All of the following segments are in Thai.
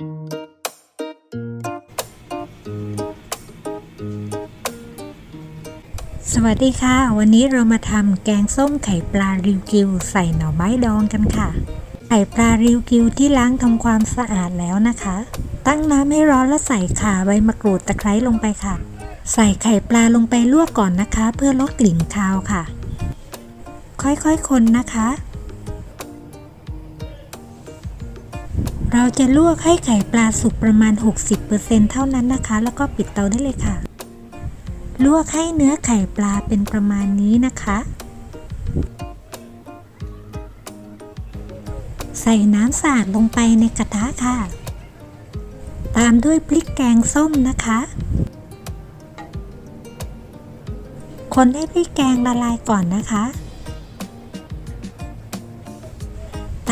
สวัสดีค่ะ วันนี้เรามาทำแกงส้มไข่ปลาริวกิวใส่หน่อไม้ดองกันค่ะ ไข่ปลาริวกิวที่ล้างทำความสะอาดแล้วนะคะ ตั้งน้ำให้ร้อนแล้วใส่ข่าใบมะกรูดตะไคร้ลงไปค่ะ ใส่ไข่ปลาลงไปลวกก่อนนะคะ เพื่อลดกลิ่นคาวค่ะ ค่อยๆคนนะคะ เราจะลวกให้ไข่ปลาสุกประมาณ 60%เท่านั้นนะคะ แล้วก็ปิดเตาได้เลยค่ะ ลวกให้เนื้อไข่ปลาเป็นประมาณนี้นะคะ ใส่น้ำสะอาดลงไปในกระทะค่ะ ตามด้วยพริกแกงส้มนะคะ คนให้พริกแกงละลายก่อนนะคะ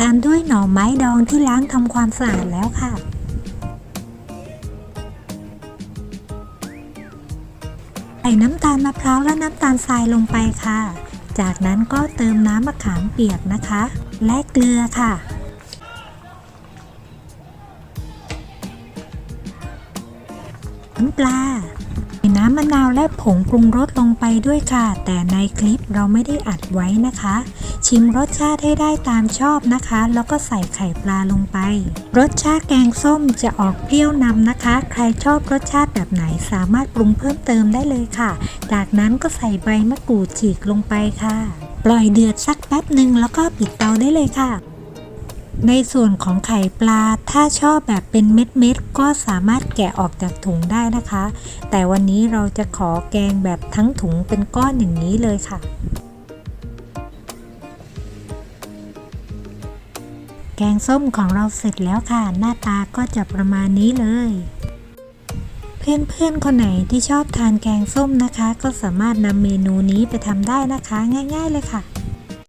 ามด้วยหน่อไม้ดองที่ล้างทำความสะอาดแล้วค่ะ ใส่น้ำตาลมะพร้าวและน้ำตาลทรายลงไปค่ะ จากนั้นก็เติมน้ำมะขามเปียกนะคะ และเกลือค่ะน้ำปลา น้ำมะนาวและผงปรุงรสลงไปด้วยค่ะ แต่ในคลิปเราไม่ได้อัดไว้นะคะ ชิมรสชาติให้ได้ตามชอบนะคะ แล้วก็ใส่ไข่ปลาลงไป รสชาติแกงส้มจะออกเปรี้ยวนำนะคะ ใครชอบรสชาติแบบไหนสามารถปรุงเพิ่มเติมได้เลยค่ะ จากนั้นก็ใส่ใบมะกรูดฉีกลงไปค่ะ ปล่อยเดือดสักแป๊บหนึ่งแล้วก็ปิดเตาได้เลยค่ะ ในส่วนของไข่ปลาถ้าชอบแบบเป็นเม็ดๆก็สามารถแกะออกจากถุงได้นะคะ แต่วันนี้เราจะขอแกงแบบทั้งถุงเป็นก้อนอย่างนี้เลยค่ะ แกงส้มของเราเสร็จแล้วค่ะ หน้าตาก็จะประมาณนี้เลย เพื่อนๆคนไหนที่ชอบทานแกงส้มนะคะ ก็สามารถนำเมนูนี้ไปทำได้นะคะ ง่าย ๆ เลยค่ะ